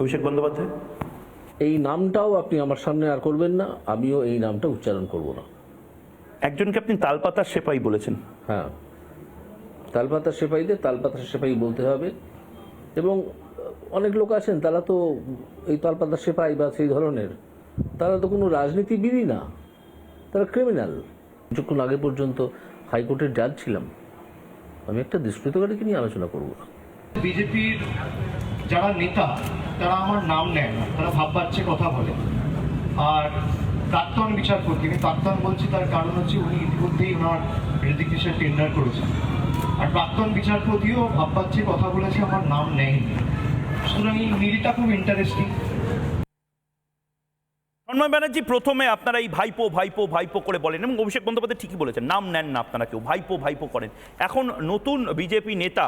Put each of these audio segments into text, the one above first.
অভিষেক বন্দ্যোপাধ্যায়? এই নামটাও আপনি আমার সামনে আর করবেন না আমিও এই নামটা উচ্চারণ করব না। একজনকে আপনি তালপাতার সেপাই বলেছেন। হ্যাঁ তালপাতার সেপাইদের তালপাতার সেপাই বলতে হবে। এবং অনেক লোক আছেন তারা তো এই তালপাতার সেপাই বা সেই ধরনের তারা তো কোনো রাজনীতিবিদই না তারা ক্রিমিনাল কিছুক্ষণ আগে পর্যন্ত হাইকোর্টের জাজ ছিলাম। আমি একটা দুষ্কৃতকারীকে নিয়ে আলোচনা করব না। বিজেপির যারা নেতা তারা আমার নাম নেয় না, তারা ভাববাচ্চে কথা বলে। আর প্রাক্তন বিচারপতি, আমি প্রাক্তন বলছি তার কারণ হচ্ছে উনি ইতিমধ্যেই ওনার রেজিগনেশন টেন্ডার করেছেন। আর প্রাক্তন বিচারপতিও ভাববাচ্চে কথা বলেছে, আমার নাম নেয়নি। সুতরাং এই মিলটা খুব ইন্টারেস্টিং তন্ময় ব্যানার্জি, প্রথমে আপনারা এই ভাইপো ভাইপো ভাইপো করে বলেন এবং অভিষেক বন্দ্যোপাধ্যায় ঠিকই বলেছেন, নাম নেন না আপনারা কেউ, ভাইপো ভাইপো করেন। এখন নতুন বিজেপি নেতা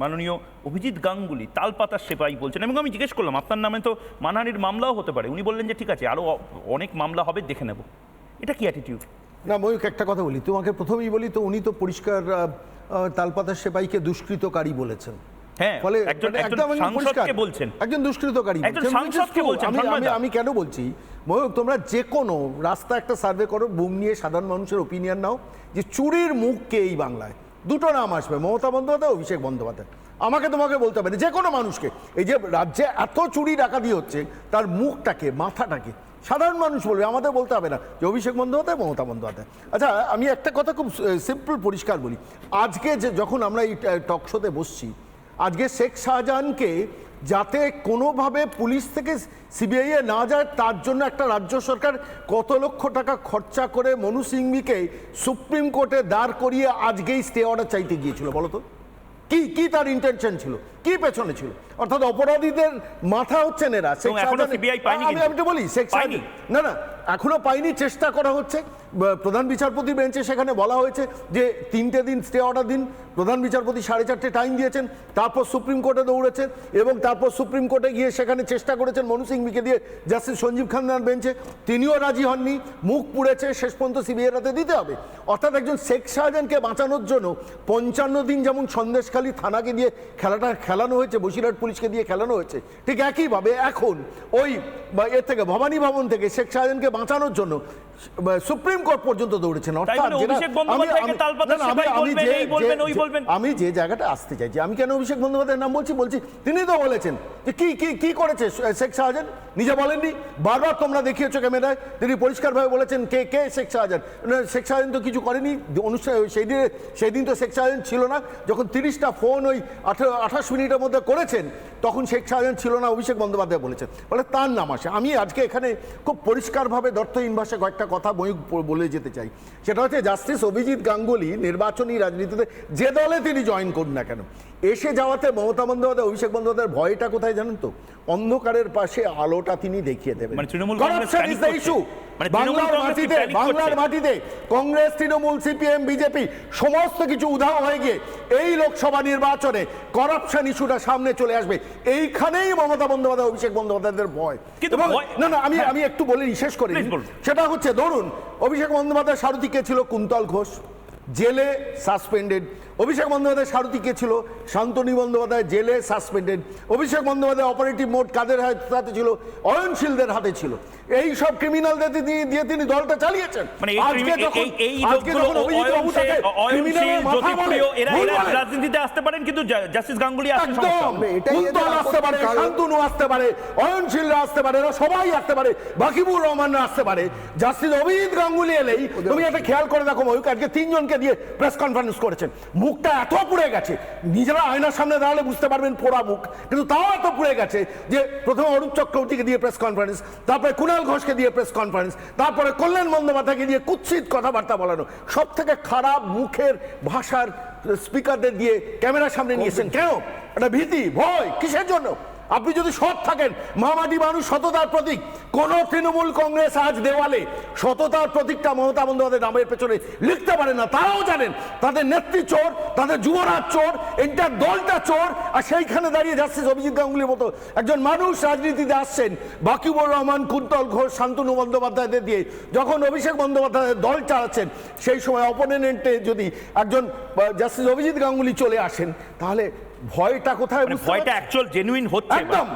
মাননীয় অভিজিৎ গাঙ্গুলি তালপাতার সেপাই বলছেন। এবং আমি জিজ্ঞেস করলাম আপনার নামে তো মানহানির মামলাও হতে পারে। উনি বললেন যে ঠিক আছে আরও অনেক মামলা হবে দেখে নেব। এটা কি অ্যাটিটিউড না ময়ূক একটা কথা বলি। তোমাকে প্রথমেই বলি তো উনি তো পরিষ্কার তালপাতার সেপাইকে দুষ্কৃতকারী বলেছেন। হ্যাঁ, ফলে মানে। বলছেন। একজন দুষ্কৃতকারী আমি আমি কেন বলছি? ময়ূক তোমরা যে কোনো রাস্তা একটা সার্ভে করো বুম নিয়ে সাধারণ মানুষের ওপিনিয়ন নাও যে চুরির মুখ কে এই বাংলায়? দুটো নাম আসবে, মমতা বন্দ্যোপাধ্যায়, অভিষেক বন্দ্যোপাধ্যায়। আমাকে তোমাকে বলতে হবে যে কোনো মানুষকে। এই যে রাজ্যে এত চুরি ডাকাতি হচ্ছে, তার মুখটাকে, মাথাটাকে, সাধারণ মানুষ বলবে, আমাদের বলতে হবে না যে অভিষেক বন্দ্যোপাধ্যায়, মমতা বন্দ্যোপাধ্যায়। আচ্ছা আমি একটা কথা খুব সিম্পল পরিষ্কার বলি। আজকে যে, যখন আমরা এই টকশোতে বসছি, আজকে শেখ শাহজাহানকে যাতে কোনোভাবে পুলিশ থেকে সিবিআইয়ে না যায়, তার জন্য একটা রাজ্য সরকার কত লক্ষ টাকা খরচা করে মনু সিংভিকে সুপ্রিম কোর্টে দাঁড় করিয়ে আজকেই স্টে অর্ডার চাইতে গিয়েছিল বলতো কি কি তার ইন্টেনশন ছিল? কি পেছনে ছিল? অর্থাৎ অপরাধীদের মাথা হচ্ছেন এরা CBI পায়নি আমি আমি তো বলি শেখ না না এখনও পাইনি চেষ্টা করা হচ্ছে। প্রধান বিচারপতি বেঞ্চে সেখানে বলা হয়েছে যে তিনটে দিন স্টে অর্ডার দিন। প্রধান বিচারপতি সাড়ে চারটে টাইম দিয়েছেন তারপর সুপ্রিম কোর্টে দৌড়েছেন এবং তারপর সুপ্রিম কোর্টে গিয়ে সেখানে চেষ্টা করেছেন মনু সিংভিকে দিয়ে জাস্টিস সঞ্জীব খান্নার বেঞ্চে। তিনিও রাজি হননি মুখ পুড়েছে শেষ পর্যন্ত সিবিআই হাতে দিতে হবে। অর্থাৎ একজন শেখ শাহজাহানকে বাঁচানোর জন্য পঞ্চান্ন দিন যেমন সন্দেশখালী থানাকে দিয়ে খেলাটা খেলানো হয়েছে বসিরহাট পুলিশকে দিয়ে খেলানো হয়েছে। ঠিক একইভাবে এখন ওই এর থেকে ভবানী ভবন থেকে শেখ শাহজাহানকে বাঁচানোর জন্য সুপ্রিম কোর্ট পর্যন্ত দৌড়েছেন। অর্থাৎ অভিষেক আমি- যে- জায়গাটা আসতে চাইছি আমি কেন অভিষেক বন্দ্যোপাধ্যায়ের নাম বলছি? বলছি তিনি তো বলেছেন যে কি কি কি করেছে শেখ শাহজাহান? নিজে বলেননি। বারবার তোমরা দেখিয়েছো ক্যামেরায় তিনি পরিষ্কারভাবে বলেছেন কে কে শেখ শাহজাহান? শেখ শাহজাহান তো কিছু করেনি। অনুষ্ঠান সেই দিন সেই দিন তো শেখ শাহজাহান ছিল না। যখন তিরিশটা ফোন ওই আঠারো আঠাশ মিনিটের মধ্যে করেছেন তখন শেখ শাহজাহান ছিল না অভিষেক বন্দ্যোপাধ্যায় বলেছেন। বলে তার নাম আসে। আমি আজকে এখানে খুব পরিষ্কারভাবে দর্থহীন ভাষায় কয়েকটা কথা বই বলে যেতে চাই। সেটা হচ্ছে জাস্টিস অভিজিৎ গাঙ্গুলি নির্বাচনী রাজনীতিতে যে দলে তিনি জয়েন করুন না কেন এসে যাওয়াতে মমতা বন্দ্যোপাধ্যায় অভিষেক বন্দ্যোপাধ্যায়ের ভয়টা কোথায় জানেন তো? অন্ধকারের পাশে আলোটা তিনি দেখিয়ে দেবেন। মানে বাংলার মাটিতে বাংলার মাটিতে কংগ্রেস তৃণমূল সিপিএম বিজেপি সমস্ত কিছু উধাও হয়ে গিয়ে এই লোকসভা নির্বাচনে করাপশন ইস্যুটা সামনে চলে আসবে। এইখানেই মমতা বন্দ্যোপাধ্যায় অভিষেক বন্দ্যোপাধ্যায়ের ভয়। কিন্তু না না আমি হ্যাঁ। আমি একটু বলে শেষ করি। সেটা হচ্ছে ধরুন অভিষেক বন্দ্যোপাধ্যায় সারথী কে ছিল কুন্তল ঘোষ? জেলে সাসপেন্ডেড অভিষেক বন্দ্যোপাধ্যায় সারথী কে ছিল? শান্তনী বন্দ্যোপাধ্যায় জেলে suspended Abhishek Bandyopadhyay operative mode কাদের হাতে ছিল? অয়নশীলদের হাতে ছিল। এই সব ক্রিমিনালদের দিয়ে দিয়ে তিনি দলটা চালিয়েছেন। মানে আজকে যখন- এই- এই আজকে যখন অভিজিৎ বাবু তাকে মাথা বলে। রাজনীতিতে আসতে পারেন কিন্তু জাস্টিস গাঙ্গুলি আসতে একদম। এটাই আসতে পারে শান্তনু আসতে পারে অয়নশীলরা আসতে পারে এরা সবাই আসতে পারে বাকিবুর রহমানরা আসতে পারে। জাস্টিস অভিজিৎ গাঙ্গুলি এলেই তুমি একটা খেয়াল করে দেখো ময়ূক আজকে তিনজনকে দিয়ে প্রেস কনফারেন্স করেছেন। মুখটা এত পুড়ে গেছে। নিজেরা আয়নার সামনে দাঁড়ালে বুঝতে পারবেন পোড়া মুখ। কিন্তু তাও এত পুড়ে গেছে যে প্রথমে অরূপ চক্রবর্তীকে দিয়ে প্রেস কনফারেন্স তারপরে কুণাল ঘোষকে দিয়ে প্রেস কনফারেন্স তারপরে কল্যাণ বন্দ্যোপাধ্যায়কে দিয়ে কুৎসিত কথাবার্তা বলানো। সব থেকে খারাপ মুখের ভাষার স্পিকারদের দিয়ে ক্যামেরার সামনে নিয়েছেন কেন? একটা ভীতি, ভয়, কিসের জন্য? আপনি যদি সৎ থাকেন মামাটি মানুষ সততার প্রতীক। কোন তৃণমূল কংগ্রেস আজ দেওয়ালে সততার প্রতীকটা মমতা বন্দ্যোপাধ্যায় নামের পেছনে লিখতে পারে না। তারাও জানেন, তাদের নেত্রী চোর, তাদের যুবরাজ চোর এন্টার দলটা চোর, আর সেইখানে দাঁড়িয়ে জাস্টিস অভিজিৎ গাঙ্গুলির মতো একজন মানুষ রাজনীতিতে আসছেন। বাকিবুর রহমান, কুন্তল ঘোষ, শান্তনু বন্দ্যোপাধ্যায়দের দিয়ে যখন অভিষেক বন্দ্যোপাধ্যায়ের দল চালাচ্ছেন, সেই সময় অপোনেন্টে যদি একজন জাস্টিস অভিজিৎ গাঙ্গুলি চলে আসেন, তাহলে ভয়টা কোথায় মানে ভয়টা? অ্যাকচুয়াল জেনুইন হচ্ছে একদম।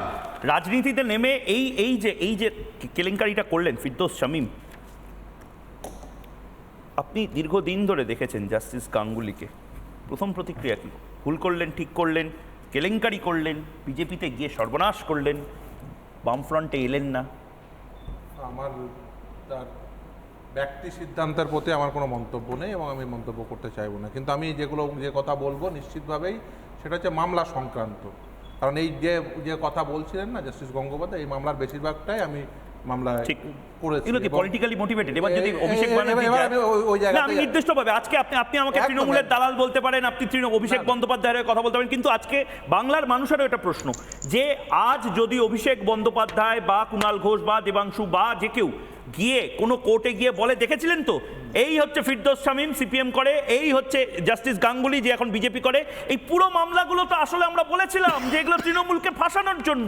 রাজনীতিতে নেমে এই এই যে এই যে কেলেঙ্কারিটা করলেন ফিরদোস শামীম আপনি দীর্ঘদিন ধরে দেখেছেন জাস্টিস গাঙ্গুলিকে। প্রথম প্রতিক্রিয়া কি? ভুল করলেন ঠিক করলেন কেলেঙ্কারি করলেন বিজেপিতে গিয়ে সর্বনাশ করলেন বামফ্রন্টে এলেন না। আমার তার ব্যক্তি সিদ্ধান্তের প্রতি আমার কোনো মন্তব্য নেই এবং আমি মন্তব্য করতে চাইব না। কিন্তু আমি যেগুলো যে কথা বলব নিশ্চিতভাবেই সেটা হচ্ছে মামলা সংক্রান্ত। কারণ এই যে যে কথা বলছিলেন না জাস্টিস গঙ্গোপাধ্যায় এই মামলার বেশিরভাগটাই আমি মামলা ঠিক। করেছি। এগুলো কি পলিটিক্যালি মোটিভেটেড এবার যদি অভিষেক ব্যানার্জি আমি না নির্দিষ্টভাবে আজকে আপনি আপনি আমাকে তৃণমূলের দালাল বলতে পারেন আপনি অভিষেক বন্দ্যোপাধ্যায়ের কথা বলতে পারেন কিন্তু আজকে বাংলার মানুষেরও এটা প্রশ্ন যে আজ যদি অভিষেক বন্দ্যোপাধ্যায় বা কুণাল ঘোষ বা দেবাংশু বা যে কেউ গিয়ে কোনো কোর্টে গিয়ে বলে দেখেছিলেন তো? এই হচ্ছে ফিরদোস শামীম সিপিএম করে এই হচ্ছে জাস্টিস গাঙ্গুলি যে এখন বিজেপি করে। এই পুরো মামলাগুলো তো আসলে আমরা বলেছিলাম যে এগুলো তৃণমূলকে ফাঁসানোর জন্য।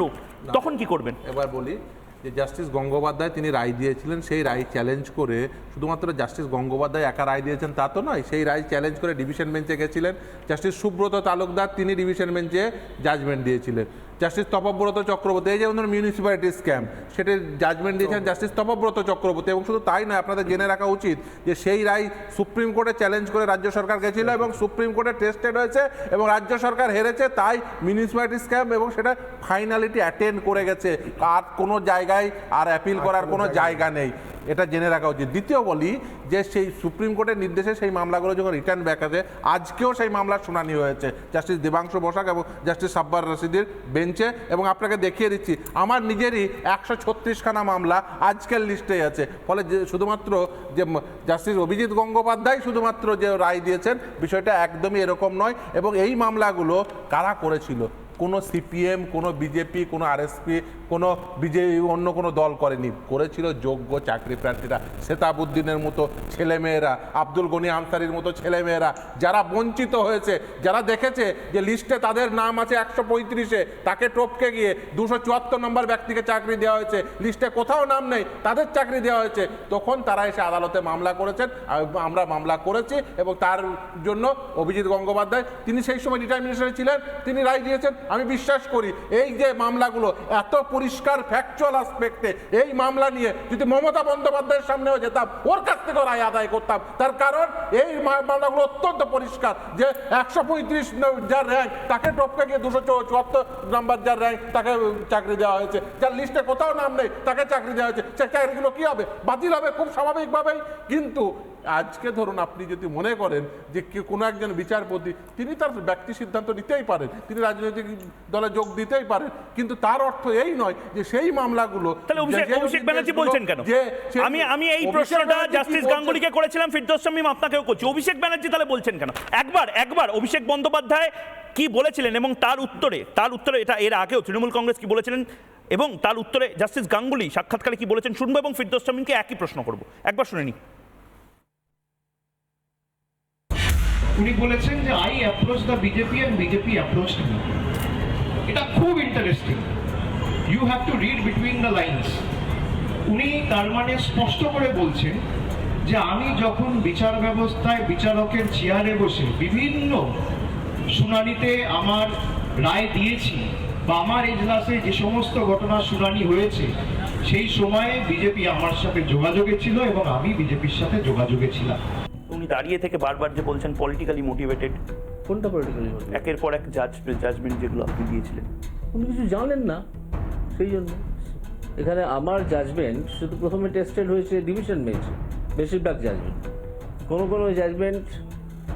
তখন কি করবেন? এবার বলি যে জাস্টিস গঙ্গোপাধ্যায় তিনি রায় দিয়েছিলেন সেই রায় চ্যালেঞ্জ করে শুধুমাত্র জাস্টিস গঙ্গোপাধ্যায় একা রায় দিয়েছেন তা তো নয় সেই রায় চ্যালেঞ্জ করে ডিভিশন বেঞ্চে গেছিলেন। জাস্টিস সুব্রত তালুকদার তিনি ডিভিশন বেঞ্চে জাজমেন্ট দিয়েছিলেন। জাস্টিস তপব্রত চক্রবর্তী এই যেমন মিউনিসিপ্যালিটি স্ক্যাম সেটির জাজমেন্ট দিয়েছেন জাস্টিস তপব্রত চক্রবর্তী এবং শুধু তাই নয় আপনাদের জেনে রাখা উচিত যে সেই রায় সুপ্রিম কোর্টে চ্যালেঞ্জ করে রাজ্য সরকার গেছিল এবং সুপ্রিম কোর্টে টেস্টেড হয়েছে এবং রাজ্য সরকার হেরেছে তাই মিউনিসিপ্যালিটি স্ক্যাম এবং সেটা ফাইনালিটি অ্যাটেন্ড করে গেছে। আর কোনো জায়গায় আর অ্যাপিল করার কোনো জায়গা নেই। এটা জেনে রাখা উচিত। দ্বিতীয় বলি যে সেই সুপ্রিম কোর্টের নির্দেশে সেই মামলাগুলো যখন রিটার্ন ব্যাক আছে আজকেও সেই মামলার শুনানি হয়েছে। জাস্টিস দেবাংশু বসাক এবং জাস্টিস সাব্বার রশিদের বেঞ্চে এবং আপনাকে দেখিয়ে দিচ্ছি, আমার নিজেরই একশো ছত্রিশখানা মামলা আজকের লিস্টে আছে। ফলে যে শুধুমাত্র যে জাস্টিস অভিজিৎ গঙ্গোপাধ্যায় শুধুমাত্র যে রায় দিয়েছেন, বিষয়টা একদমই এরকম নয় এবং এই মামলাগুলো কারা করেছিল? কোনো সিপিএম, কোনো বিজেপি, কোনো আরএসপি, কোনো বিজেপি, অন্য কোনো দল করেনি। করেছিল যোগ্য চাকরি প্রার্থীরা। সেতাবুদ্দিনের মতো ছেলেমেয়েরা, আব্দুল গনি আনসারির মতো ছেলেমেয়েরা, যারা বঞ্চিত হয়েছে, যারা দেখেছে যে লিস্টে তাদের নাম আছে একশো পঁয়ত্রিশে, তাকে টপকে গিয়ে দুশো চুয়াত্তর নম্বর ব্যক্তিকে চাকরি দেওয়া হয়েছে, লিস্টে কোথাও নাম নেই, তাদের চাকরি দেওয়া হয়েছে। তখন তারা এসে আদালতে মামলা করেছেন আমরা মামলা করেছি এবং তার জন্য অভিজিৎ গঙ্গোপাধ্যায়, তিনি সেই সময় ডিটারমিনেশনে ছিলেন, তিনি রায় দিয়েছেন। আমি বিশ্বাস করি, এই যে মামলাগুলো, এত পরিষ্কার ফ্যাকচুয়াল আসপেক্টে এই মামলা নিয়ে যদি মমতা বন্দ্যোপাধ্যায়ের সামনেও যেতাম, ওর কাছ থেকে রায় আদায় করতাম। তার কারণ, এই মামলাগুলো অত্যন্ত পরিষ্কার যে একশো পঁয়ত্রিশ যার র্যাঙ্ক তাকে টপকে গিয়ে দুশো চুয়াত্তর নাম্বার যার র্যাঙ্ক তাকে চাকরি দেওয়া হয়েছে। যার লিস্টে কোথাও নাম নেই, তাকে চাকরি দেওয়া হয়েছে। সে চাকরিগুলো কী হবে? বাতিল হবে খুব স্বাভাবিকভাবেই। কিন্তু আজকে ধরুন আপনি যদি মনে করেন যে কোনো একজন বিচারপতি তিনি তার ব্যক্তি সিদ্ধান্ত নিতেই পারেন তিনি রাজনৈতিক দলে যোগ দিতেই পারেন কিন্তু তার অর্থ এই নয় যে সেই মামলাগুলো তাহলে অভিষেক যে- যে অভিষেক ব্যানার্জি বলছেন কেন? যে আমি আমি এই প্রশ্নটা জাস্টিস গাঙ্গুলিকে করেছিলাম ফিরদৌস শামীম আপনাকেও করছি। অভিষেক ব্যানার্জি তাহলে বলছেন কেন? একবার একবার অভিষেক বন্দ্যোপাধ্যায় কি বলেছিলেন এবং তার উত্তরে তার উত্তরে এটা এর আগেও তৃণমূল কংগ্রেস কি বলেছিলেন এবং তার উত্তরে জাস্টিস গাঙ্গুলি সাক্ষাৎকারে কি বলেছেন শুনব এবং ফিরদৌস শামীমকে একই প্রশ্ন করব। একবার শুনে নি উনি বলেছেন যে I approach the BJP and BJP approach me এটা খুব interesting you have to read between the lines উনি তার মানে স্পষ্ট করে বলছেন যে, আমি যখন বিচার ব্যবস্থায় বিচারকের চেয়ারে বসে বিভিন্ন শুনানিতে আমার রায় দিয়েছি বা আমার এজলাসে যে সমস্ত ঘটনা শুনানি হয়েছে, সেই সময়ে বিজেপি আমার সাথে যোগাযোগে ছিল এবং আমি বিজেপির সাথে যোগাযোগে ছিলাম। উনি দাঁড়িয়ে থেকে বারবার যে বলছেন পলিটিক্যালি মোটিভেটেড কোনটা পলিটিক্যালি একের পর এক জাজ জাজমেন্ট যেগুলো আপনি দিয়েছিলেন। উনি কিছু জানেন না সেই জন্য। এখানে আমার জাজমেন্ট শুধু প্রথমে টেস্টেড হয়েছে ডিভিশন বেঞ্চে বেশিরভাগ জাজমেন্ট কোনো কোনো জাজমেন্ট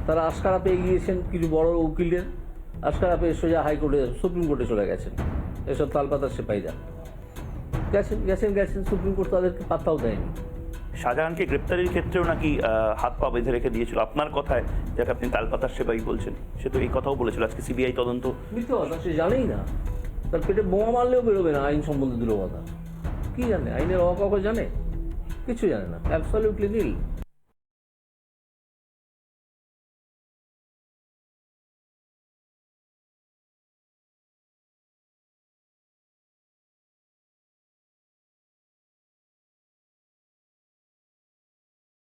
তারা আশকারা পেয়ে গিয়েছেন কিছু বড় উকিলের আশকারা পেয়ে সোজা হাইকোর্টে সুপ্রিম কোর্টে চলে গেছেন। এসব তালপাতার সেপাইরা গেছেন গেছেন গেছেন সুপ্রিম কোর্ট তাদেরকে পাত্তাও দেয়নি। শাহজাহানকে গ্রেপ্তারের ক্ষেত্রেও নাকি হাত পা বেঁধে রেখে দিয়েছিল। আপনার কথায় যাকে আপনি তালপাতার সেবাই বলছেন, সে তো এই কথাও বলেছিল। আজকে সিবিআই তদন্ত সে জানেই না। তার পেটে বোমা মারলেও বেরোবে না আইন সম্বন্ধে দূর কি জানে? আইনের অকাউকে জানে? কিছু জানে না। অ্যাবসলিউটলি নীল